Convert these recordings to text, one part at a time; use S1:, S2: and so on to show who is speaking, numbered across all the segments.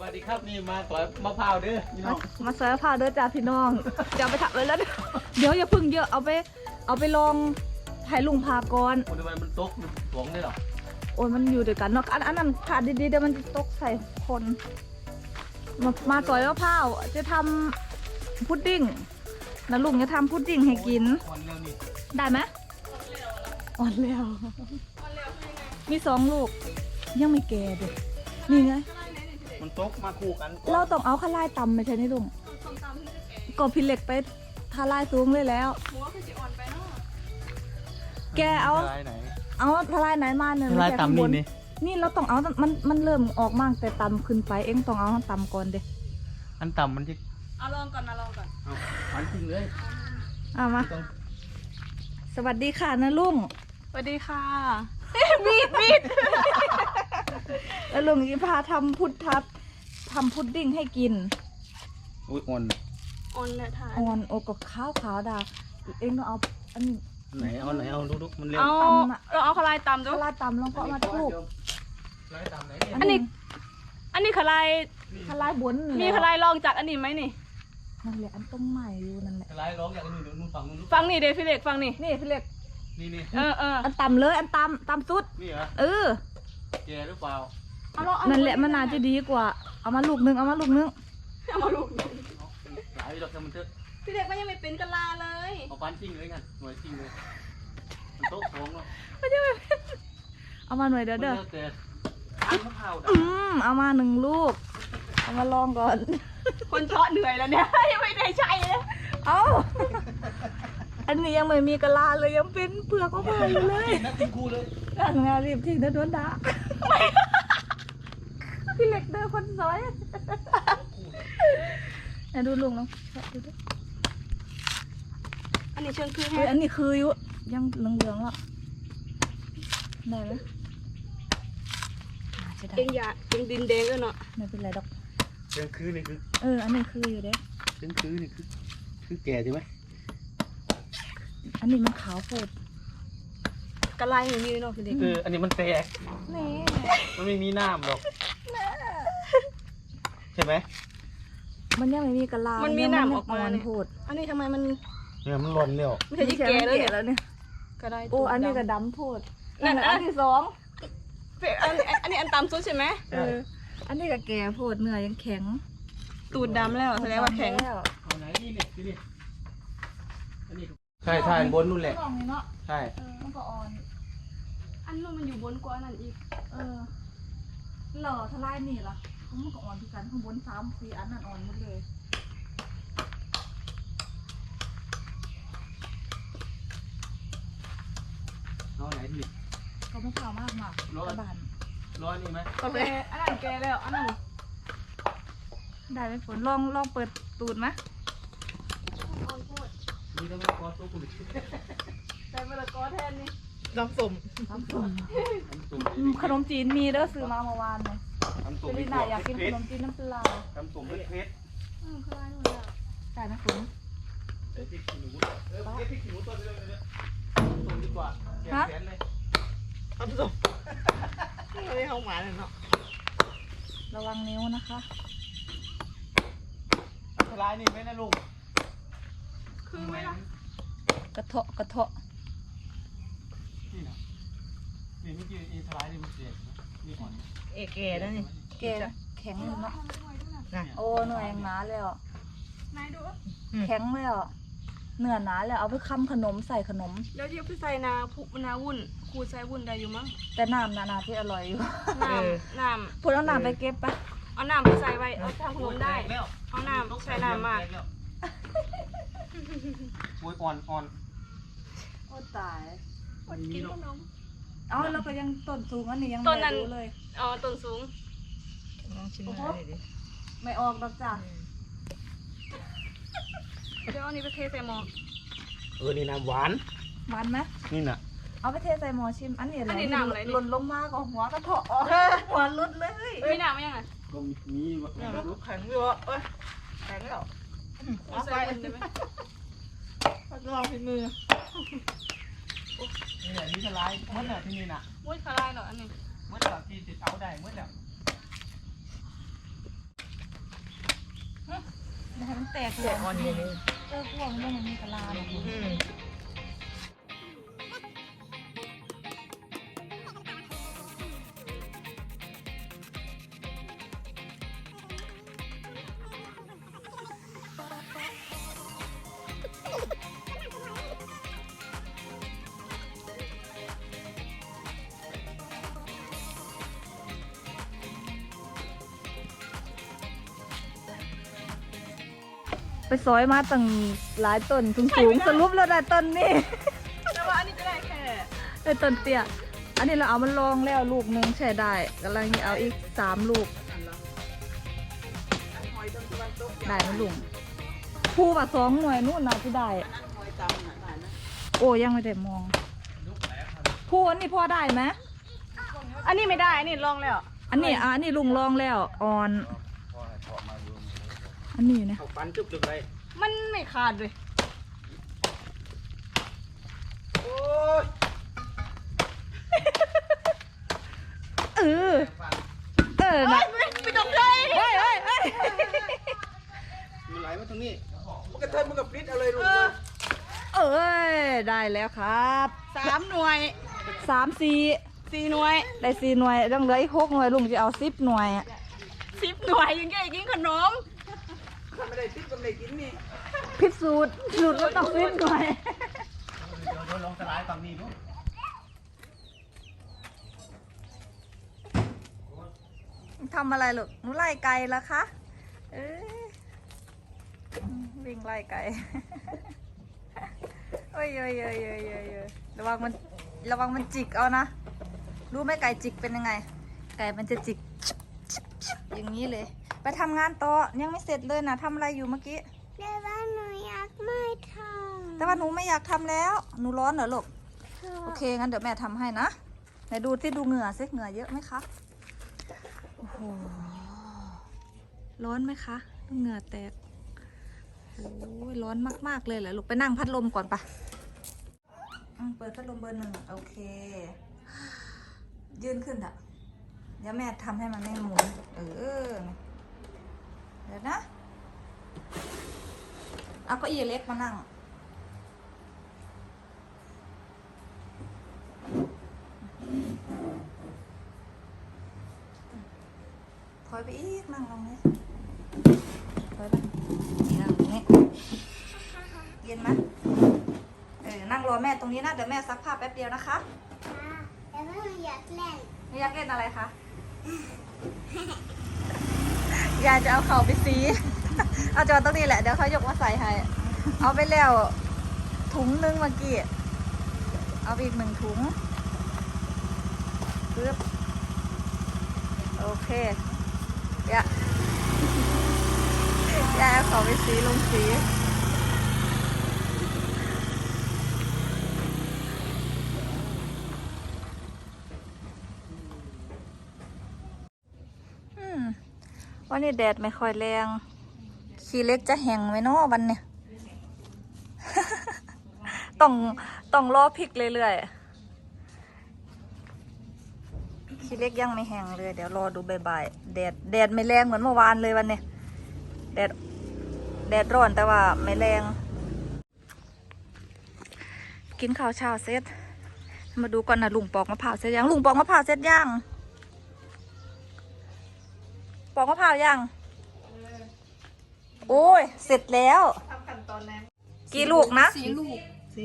S1: วัสดีครับนี่มาสอยมะพร้าวเด้อพี่น้
S2: มา
S1: อง
S2: มาเสิร์ฟผ้าเด้อจ้าพี่น้องจะเอาไปถักเลยแล้ว เดี๋ยวอย่าพึ่งเยอะเอาไปเอาไปลองให้ลุงพาก่อน
S1: โอ้ยทำไมมันตกสวงได้หรอ
S2: โอ้ยมันอยู่ด้วยกันเนาะอันอันนั้นขาดดีๆเดี๋ยวมันจะตกใส่คน มามาซอยมะพร้าวจะทำพุดดิ้งนะลุงจะทำพุดดิ้งให้กิน
S1: ควันเร็วนี่
S2: ได้ไหมอ่อนแล้ว มีสองลูก ยังไม่แก่เด็กนี่ไง
S1: มันตกมาคู่กัน
S2: เราต้องเอาข้าวไล่ตำไม่ใช่นี่ลุงก็พี่เหล็กไปทาลายสูงเลยแล้วแกเอา
S1: ลายไหน
S2: เอาทลายไหนมาเนี่ย
S1: ลาย
S2: ไม่ใช่
S1: ตำ
S2: ข้างบ
S1: นี่นี่
S2: นี่เราต้องเอามันมันเริ่มออกมากแต่ตำขึ้นไปเองต้องเอาตำก่อนเด้
S1: อันต่ำมันจะ
S3: เอาลองก่อนนะลองก่อน
S1: เอาอันจริงเลย
S2: เอามา
S1: ต้อง
S2: สวัสดีค่ะนะลุง
S3: สวัสดีค่ะ
S2: มีดมีด แล้วลุงจะพาทำพุดทับทำพุดดิ้งให้กิน
S1: อุ้ยอ่อน
S3: ออนและทาน
S2: อ่อนโอ้กับข้าวขาวดาเองต้องเอาอันนี้
S1: ไหนเอาไหนเอาดูดูมันเร็ว
S3: เอา
S2: ตำอะ
S3: เราเอาขลายตำดู
S2: ทลายตำลงก็เอามาทุก
S1: ลายต่ำไหน
S3: อันนี้ อันนี้ขลาย
S2: ทลายบน
S3: มีขลายลองจากอันนี้ไหมนี่
S2: นั่นแหละอันต้นใหม่อยู่นั่นแหละ
S1: ลายร้องอย่างอื่นนู่นฝั่งนู้น
S3: ฟังนี่เดฟิเล็กฟังนี่
S2: นี่พี่เล็ก
S1: นี่นี่
S3: เออเออ
S2: อันตำเลยอันตำตำสุด
S1: นี่เหรอ
S2: เออ
S1: แกหรือเปล่า
S3: เอาลองเอา
S2: นั่นแหละมันน่าจะดีกว่า เอามาลูกนึงเอามาลูกนึง
S3: เอามาลูก
S1: หลายดอกแต่มันเถอะ
S3: พี่เล็กมันยังไม่เป็นกะลาเลย
S1: เอาปันจริงเลยกันหน่วยจริงเลยมันโต๊ะสองแล้ว
S2: เอามาหน่อยเด้อเด้อ
S1: มันแต่อันมะพร้าวด
S2: อืมเอามาหนึ่งลูก เอามาลองก่อน
S3: คนเชาะเหนื่อยแล้วเนี่ย ยังไม่ได้ใช้เลย
S2: เอาอันนี้ยังไม่มีกะลาเลยยังเป็นเปลือกก็พายอยู่เลยำ
S1: นักทิ้งคู่เลย
S2: นั่นไงรีบทิ้งนะโดนด่าพี่เล็กเด้อคนสวยไหนดูลุงน้องดูดิ
S3: อันนี้เชิงคือ
S2: เฮ้
S3: แฮะ
S2: ยอันนี้คืออยู่ยังเหลืองๆแล้วได้ไหมน่าจะได้
S3: เองอย่าเองดินแดงด้วยเนาะ
S2: ไม่เป็นไรดอก
S1: เชิงคือนี่คือ
S2: เออ อันนี้คืออยู่เด้
S1: เชิงคือนี่คือ คือแก่ใช่ไหม
S2: อันนี้มันขาวโพด
S3: กะลาอย่างนี้เนาะพี่เล็ก
S1: เอออันนี้มันแตก
S2: นี่
S1: มันไม่มีน้ำหรอก ใช่ไหม
S2: มันยังไม่มีกะลา
S3: มั
S2: มัน
S3: มีหนามออกมา
S2: เนี่
S3: เนี่ย
S2: โพด
S3: อันนี้ทำไมมัน
S1: เนี่ยมันหล่นแล้ว
S3: ไม่ใช่ที่แก่แล้วเนี่ย
S2: แล้วเนี่ย
S3: กระได
S2: โอ้อันนี้ก็ดำโพด
S3: นั่น
S2: อั
S3: อั
S2: น
S3: น
S2: ที่สอง
S3: อันนี้อันนี้อันตามซุดใช่ไหม
S2: เอออันนี้ก็แก่โพดเนื้อยังแข็ง
S3: ตูดดำแล้วแสดงว่าแข็ง
S2: ล้ว
S1: เอาไหนนี่เนี่ยนี่อันนี้ใช่ใช่บนนู่นแหละ
S2: กล่องนี้เนาะ
S1: ใช่
S2: เออมันก็อ่อน
S3: อันนู้นมันอยู่บนกว่านั่นอีก
S2: เออหล่อทลายนี่ล่ะเขามันก็อ่อนที่กันข้างบนสามสี่อันนั่นอ่อนหมดเลย
S1: เอาไหนนี่
S2: เขาไม่ขาวมากมาก
S1: ร้อน
S2: กระบาน
S1: ร้อนนี่ไหม
S3: โอเคอันนั้นแกแล้วอันนั้น
S2: ได้ไหมฝนลองลองเปิดตูดไหม
S1: มีทั้งคอโซ่คุณ
S3: ใส่มะละกอแทนนี่
S2: น้ำส้ม
S1: ทำตุ่ม
S2: ขนมจีนมีเด้อซื้อมาเมื่อวานเลย
S1: ทำตุ่
S2: เจ
S1: ม
S2: ลิน่าอยากกินขนมจีนน้ำปลา
S1: ทำตุ่มเพชรเพชร
S3: อืมคลายหมดแล้ว
S2: ได้ไหมฝน
S1: เดี๋ยวพริกขี้หนูเออเก็บพริกขี้หนูต้นไปเลยเลยตุ่มดีกว่าแกะแขนเลย
S3: ทำส้มไม่ได้เข้าหมาเลยเนาะ
S2: ระวังนิ้วนะคะ
S1: ทลายนี่ไหมนะลุง
S3: คือไหมล่ะ
S2: กระเทาะกระเทาะ
S1: นี่นะนี่เมื่อกี้อีทลายนี่มันเสียนี่อ่อน
S3: เอเกแล้วนี่
S2: แกแข็งเลยเนาะ
S3: นะ
S2: โอ้เหนื่อยหนาแล้ว
S3: นายดู
S2: แข็งแล้วเนื้อหนาแล้วเอาไปค้ำขนมใส่ขนม
S3: แล้วที่พี่ใส่นาพุนาวุ่นครูใส่วุ่นได้อยู่มั้ง
S2: แต่น้ำนานาที่อร่อยอยู่
S3: น้ำน้
S2: พูดเอาน้ำไปเก็บปะำ
S3: เอาน้ำไปใส่ไว้เอาทำขนมได้
S1: แล้ว
S3: เอาน้ำใส่น้ำมาก
S1: โอ้ยอ่อนอ่อน
S2: โอ้ตาย
S3: อดกินขนม
S2: เอ้าแล้วก็ยังต้นสูงอันนี้ยัง
S3: ต้
S2: ไม่
S3: นนั้น
S2: รู้เลย
S3: อ๋อต้นสูง
S2: โอ้โหไม่ออกดอกจ้ะ
S3: เดี๋ยวเอาอันนี้ไปเทใส่หม้อ
S1: เออนี่น้ำหวาน
S2: หวานไหม
S1: นี่น่ะ
S2: เอาไปเทใส่หม้อชิม อันนี้อะไร
S3: อันนี้น้ำอะไรนี่
S2: หล่นลงมาก็หัวกระเทาะออกหัวรุดเลย
S3: มีน้ำไหมยังไง
S1: ก็มีมี
S3: ลูกแข็งอยู่เอ้ยแข็งแล้วเอาใส่วุ่นได้ไหม
S2: ลองฝีมือ
S1: นี่แหละนี่ทลายมดน่ะที่นี่น่ะ
S3: มุ้ยคลายหน่อยอันนี้
S1: มดแบบที่ติดเอาได้มดแบบ
S2: ให้มัน แตก
S3: แกะอ่อนอยู่นี่
S2: เออพวกมันมันมีกะลาเนาะ
S3: อืม
S2: ไปซอยมาตั้งหลายต้นสูงสูงๆสรุปแล้วได้ต้นนี่
S3: แต่ว่าอันนี้จะได้แค่
S2: ได้ต้นเตี้ยอันนี้เราเอามันลองแล้วลูกหนึงใช้ได้กำลังจะเอาอีกสามลูก
S3: อันละอันหอยตรงตะวันตก
S2: ได้ไหมลุงภูว่าสองหน่วยนู่นนะที่ได้
S3: อันนั้นหอยตำน่ะได้นะ
S2: โอ้ยังไม่ได้มองภูอันนี้พอได้ไหม
S3: อันนี้ไม่ได้ อันนี้ลองแล้ว
S2: อันนี้อะอันนี้ลุงลองแล้วอ่อน อันนี้นะ
S1: เอาฟันจุบๆเลย
S3: มันไม่ขาดเลย
S1: โอ้ย
S2: เออเออนะ
S3: ไม่ไม่ต้องเลย
S2: เฮ้ยเฮ้ยเฮ้ย
S1: มันไหลมาตรงนี้มันกระเทินมันกับพริษเอาเลยลูก
S3: เออ
S2: เอ้ยได้แล้วครับ
S3: สามหน่วย
S2: สามสี่
S3: สี่หน่วย
S2: ได้สี่หน่วยต้องเหลืออีกหกหน่วยลุงจะเอาสิบหน่วยอะ
S3: สิบหน่วยยังไงกินขนม
S1: ถ้า ไม่ได้พริษก็ไม่ได้กินนี่
S2: พิสูจน์สูตรแล้วต้องสิบหน่วย
S1: เดี๋ยวเดี๋ยวลองสลายฝั่งนี้ดู
S2: ทำอะไรลูกหนูไล่ไก่แล้วคะเอ้ยวิ่งไล่ไก่โอ้ยโอ้ยโอ้ยโอ้ยโอ้ยโอ้ยระวังมันระวังมันจิกเอานะ รู้ไหมไก่จิกเป็นยังไง ไก่มันจะจิก อย่างนี้เลย ไปทำงานต่อยังไม่เสร็จเลยนะทำอะไรอยู่เมื่อกี้
S4: แต่ว่าหนูอยากไม่ท
S2: แต่ว่าหนูไม่อยากทำแล้ว หนูร้อนเหรอลูกำโอเค งั้นเดี๋ยวแม่ทำให้นะ ไหนดูที่ดูเหงื่อสิเหงื่อเยอะไหมคะ โอ้โห ร้อนไหมคะเหงื่อแตก โอ้ยร้อนมากๆเลยเหรอลูกไปนั่งพัดลมก่อนปะอืมเปิดพัดลมเบอร์หนึ่งโอเค ยืนขึ้นอะเดี๋ยวแม่ทำให้มันไม่หมุน เออ เดี๋ยวนะ เอาเก็อีเล็กมานั่ง ถอยไปอีกนั่งลงนี้ถอยไปนั่งตรงนี้ เย็นไหมเออ นั่งรอแม่ตรงนี้นะ เดี๋ยวแม่ซักผ้าแป๊บเดียวนะคะ
S4: ค่ะแต่ว่าหนูอยากเล่น
S2: หนูอยากเล่นอะไรคะ ยายจะเอาเข่าไปซี เอาจอดตรงนี้แหละ เดี๋ยวเขายกมาใส่ให้ เอาไปแล้ว ถุงนึงเมื่อกี้ เอาไปอีกหนึ่งถุงปึ๊บโอเคยะยายเอาเข่าไปซีลงสี อืม วันนี้แดดไม่ค่อยแรง ขี้เล็กจะแห้งไหมเนาะวันเนี้ยต้องต้องรอพริกเรื่อยๆ ขี้เล็กยังไม่แห้งเลย เดี๋ยวรอดูบ่ายๆแดดแดดไม่แรงเหมือนเมื่อวานเลยวันเนี้ยแดดแดดร้อนแต่ว่าไม่แรง กินข้าวเช้าเสร็จ มาดูก่อนนะลุงปอกมะพร้าวเสร็จยังลุงปอกมะพร้าวเสร็จยังป อกมะพร้าวยังโอ้ย เสร็จแล้ว
S3: ทำขั้นตอนแรก
S2: กี่ลูกนะ
S3: สี่ลูก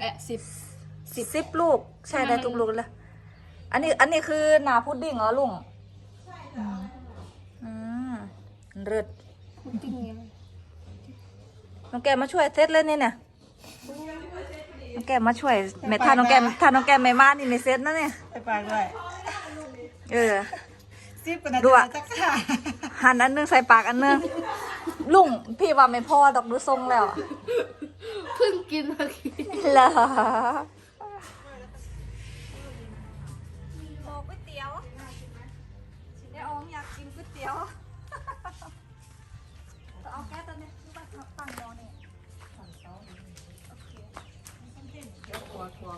S3: เอ๊ะสิบ
S2: สิบลูก ใช่ได้ทุกลูกเลย อันนี้ อันนี้คือหนาพุดดิ้งเหรอลุงอืมเลิศน้องแกมมาช่วยเซตเลยนี่เนี่ยน้องแกมมาช่วยแม่ถ้าน้องแกมถ้าน้องแกมไม่มานี่ไม่เซตนะเนี่ย
S3: ไปปากด้วย
S2: เออ
S3: สิบกว่านา
S2: ดู
S3: ที
S2: อะ
S3: จะค่ะ
S2: หั่นอันนึงใส่ปากอันนึงลุงพี่ว่าไม่พอดอกดูทรงแล้ว
S4: เพิ่งกินเมื่อกี้
S2: เหรอบอกก๋วยเตี๋ยวเดี๋ยวอองอยากกินก๋วยเตี๋ยวจะเอาแก๊สตัวนี้ตั้งตั้งรอนี่โอเค
S3: เดี๋ยวขัวขัว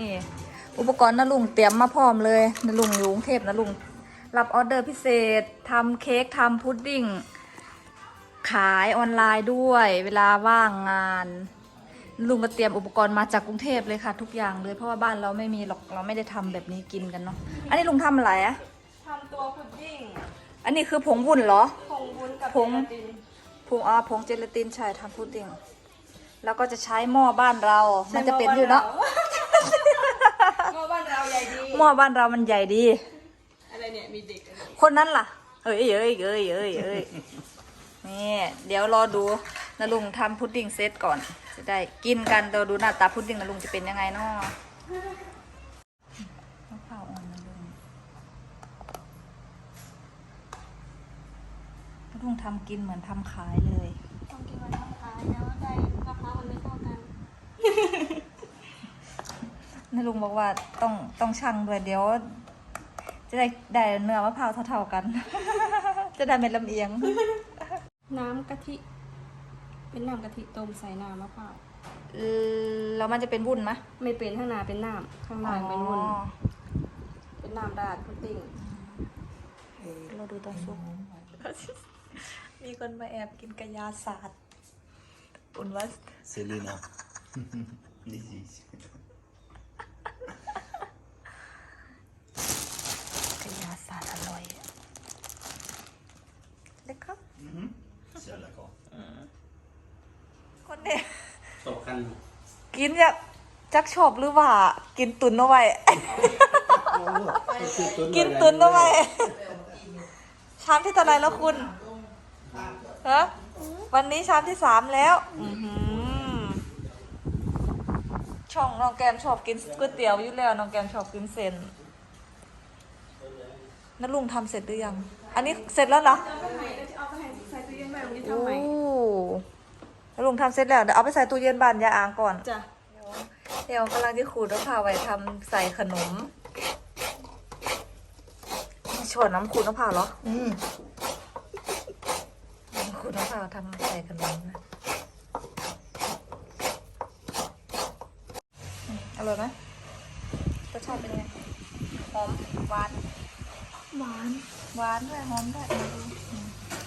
S1: นี่ อุ
S2: ปกรณ์นะลุงเตรียมมาพร้อมเลยนะลุงอยู่กรุงเทพนะลุงรับออเดอร์พิเศษทำเค้กทำพุดดิ้งขายออนไลน์ด้วย เวลาว่างงาน ลุงก็เตรียมอุปกรณ์มาจากกรุงเทพเลยค่ะ ทุกอย่างเลยเพราะว่าบ้านเราไม่มีหรอกเราไม่ได้ทำแบบนี้กินกันเนาะอันนี้ลุงทำอะไรอะ
S3: ทำตัวพุดดิ้ง
S2: อันนี้คือผงวุ้นเหรอ
S3: ผงวุ้นกับ
S2: ผง
S3: เจลาติน
S2: ผงอ่าผงเจลาตินใช่ทำพุดดิ้งแล้วก็จะใช้หม้อบ้านเรา มันจะเป็นอยู่เนาะ
S3: หม้อบ้านเรา ใหญ่ดี
S2: หม้อบ้านเรามันใหญ่ดี
S3: อะไรเนี่ยมีเด็กอะไร
S2: คนนั้นล่ะ เอ้ยเอ้ยเอ้ยเอ้ยเอ้ยนี่เดี๋ยวรอดูนะลุงทำพุดดิ้งเซตก่อน จะได้กินกันเดี๋ยวดูหน้าตาพุดดิ้งนะลุงจะเป็นยังไงเนาะมะพร้าวอ่อนนะลุงนะลุงทำกินเหมือนทำขายเลย
S3: ต้องกินวันทำขายแล้วได้มะพร้าวมันไม่เท่ากัน
S2: นะลุงบอกว่าต้องต้องชั่งด้วยเดี๋ยว จะได้ได้เนื้อมะพร้าวเท่าๆกัน จะได้เม็ดลำเอียง
S3: น้ำกะทิ เป็นน้ำกะทิต้มใส่น้ำมะพร้าว
S2: เออแล้วมันจะเป็นวุ้นไหม
S3: ไม่เป็นข้างหน้าเป็นน้ำข้างล่างเป็นวุ้น
S2: อ๋อ
S3: เป็นน้ำราดพุดดิ้ง
S2: เราดูตอนซุปมีคนมาแอบกินกระยาศาสตร์อุ่นว่า
S5: Selena. this is
S2: กระยาศา สตร์อร่อยเล็กครับ
S5: så jävla gott.
S2: คนเนี่ย
S5: Så kan
S2: กินจะจักชอบหรือว่า กินตุนเอาไว้ กินตุนเอาไว้ชามที่เท่าไหรแล้วคุณฮะวันนี้ชามที่สามแล้วอื้อหือช่องน้องแกมชอบกินก๋วยเตี๋ยวอยู่แล้วน้องแกมชอบกินเส้น นั่นลุงทำเสร็จหรือยัง อันนี้เสร็จแล้วเหรอ
S3: เอาไปให้เอาไปให้ใส่ตู้เย็นไว้วันนี้
S2: โอ้
S3: ทำใหม่
S2: แล้วลุงทำเสร็จแล้วเดี๋ยวเอาไปใส่ตู้เย็นบ้านยายอางก่อน
S3: จ้ะ
S2: เดี๋ยวกำลังจะขูดมะพร้าวไว้ทำใส่ขนมชวนน้ำขูดมะพร้าวเหรอ อืมขูดมะพร้าวทำใส่ขนมนะอืมอร่อยไหมรสชาติเป็นไง หอมหวาน หวาน หวานด้วยหอมด้วยมาดู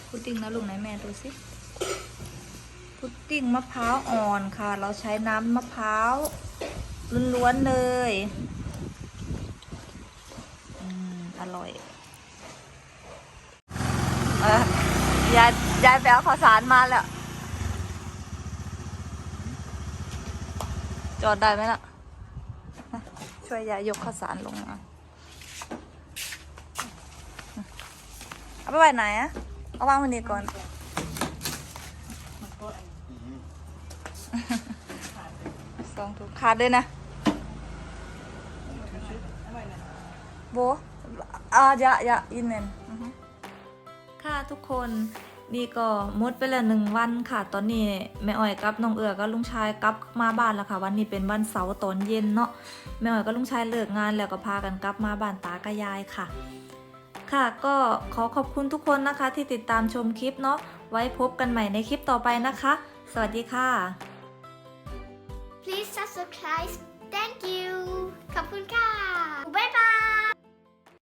S2: พุดดิ้งนะลุงไหนแม่ดูสิพุดดิ้งมะพร้าวอ่อนค่ะ เราใช้น้ำมะพร้าวล้วนๆเลยอืมอร่อยเออยายยายไปเอาข้าวสารมาแล้ว จอดได้ไหมล่ะ ช่วยยายยกข้าวสารลงมา เอาไปไว้ไหนอะเอาวางไว้นี่ก่อน สองถุงขาดด้วยนะโบอ่าอย่าอย่าอินเนนค่ะทุกคนนี่ก็หมดไปแล้วหนึ่งวันค่ะ ตอนนี้แม่อ้อยกับน้องเอือกับลุงชายกลับมาบ้านแล้วค่ะ วันนี้เป็นวันเสาร์ตอนเย็นเนาะแม่อ้อยกับลุงชายเลิกงานแล้วก็พากันกลับมาบ้านตากับยายค่ะ ค่ะก็ขอขอบคุณทุกคนนะคะที่ติดตามชมคลิปเนาะไว้พบกันใหม่ในคลิปต่อไปนะคะ สวัสดีค่ะ
S4: please subscribe thank you ขอบคุณค่ะบ๊ายบาย